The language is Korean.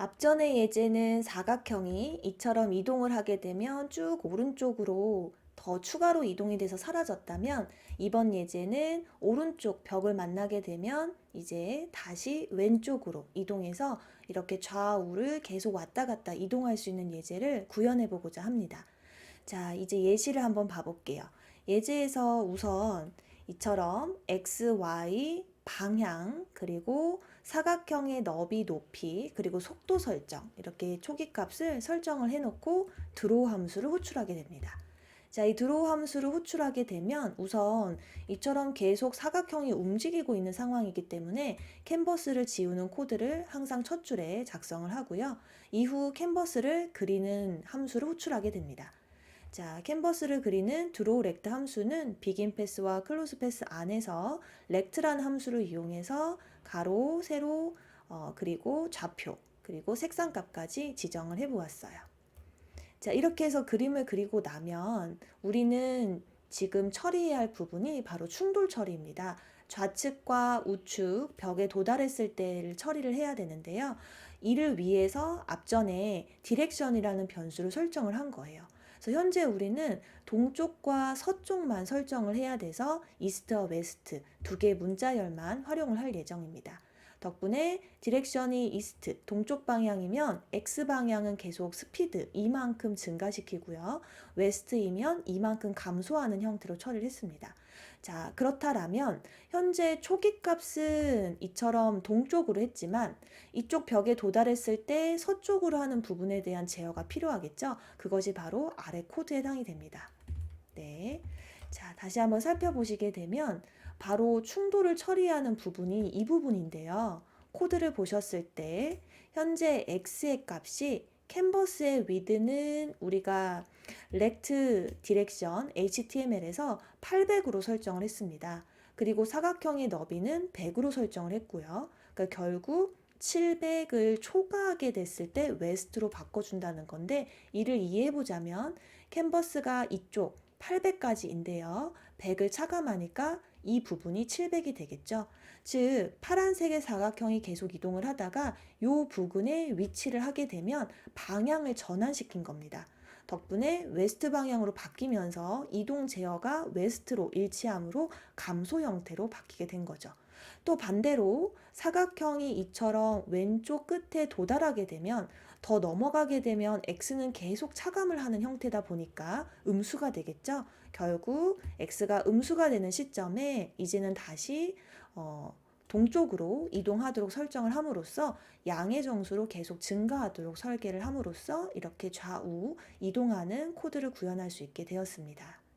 앞전의 예제는 사각형이 이처럼 이동을 하게 되면 쭉 오른쪽으로 더 추가로 이동이 돼서 사라졌다면 이번 예제는 오른쪽 벽을 만나게 되면 이제 다시 왼쪽으로 이동해서 이렇게 좌우를 계속 왔다 갔다 이동할 수 있는 예제를 구현해 보고자 합니다. 자, 이제 예시를 한번 봐볼게요. 예제에서 우선 이처럼 x, y 방향 그리고 사각형의 너비, 높이 그리고 속도 설정 이렇게 초기 값을 설정을 해놓고 드로우 함수를 호출하게 됩니다. 자, 이 드로우 함수를 호출하게 되면 우선 이처럼 계속 사각형이 움직이고 있는 상황이기 때문에 캔버스를 지우는 코드를 항상 첫 줄에 작성을 하고요. 이후 캔버스를 그리는 함수를 호출하게 됩니다. 자, 캔버스를 그리는 드로우 렉트 함수는 비긴 패스와 클로즈 패스 안에서 렉트라는 함수를 이용해서 가로, 세로, 어, 그리고 좌표, 그리고 색상값까지 지정을 해 보았어요. 자, 이렇게 해서 그림을 그리고 나면 우리는 지금 처리해야 할 부분이 바로 충돌 처리입니다. 좌측과 우측 벽에 도달했을 때를 처리를 해야 되는데요. 이를 위해서 앞전에 디렉션이라는 변수를 설정을 한 거예요. 그래서 현재 우리는 동쪽과 서쪽만 설정을 해야 돼서 이스트와 웨스트 두 개의 문자열만 활용을 할 예정입니다. 덕분에 디렉션이 이스트, 동쪽 방향이면 x 방향은 계속 스피드 이만큼 증가시키고요. 웨스트이면 이만큼 감소하는 형태로 처리를 했습니다. 자, 그렇다라면 현재 초기 값은 이처럼 동쪽으로 했지만 이쪽 벽에 도달했을 때 서쪽으로 하는 부분에 대한 제어가 필요하겠죠? 그것이 바로 아래 코드에 해당이 됩니다. 네. 자, 다시 한번 살펴보시게 되면 바로 충돌을 처리하는 부분이 이 부분인데요. 코드를 보셨을 때 현재 x의 값이 캔버스의 위드는 우리가 렉트 디렉션 HTML에서 800으로 설정을 했습니다. 그리고 사각형의 너비는 100으로 설정을 했고요. 그러니까 결국 700을 초과하게 됐을 때 웨스트로 바꿔준다는 건데 이를 이해해 보자면 캔버스가 이쪽 800까지인데요. 100을 차감하니까 이 부분이 700이 되겠죠. 즉 파란색의 사각형이 계속 이동을 하다가 이 부근에 위치를 하게 되면 방향을 전환시킨 겁니다. 덕분에 웨스트 방향으로 바뀌면서 이동 제어가 웨스트로 일치함으로 감소 형태로 바뀌게 된 거죠. 또 반대로 사각형이 이처럼 왼쪽 끝에 도달하게 되면 더 넘어가게 되면 x는 계속 차감을 하는 형태다 보니까 음수가 되겠죠. 결국 x가 음수가 되는 시점에 이제는 다시 어, 동쪽으로 이동하도록 설정을 함으로써 양의 정수로 계속 증가하도록 설계를 함으로써 이렇게 좌우 이동하는 코드를 구현할 수 있게 되었습니다.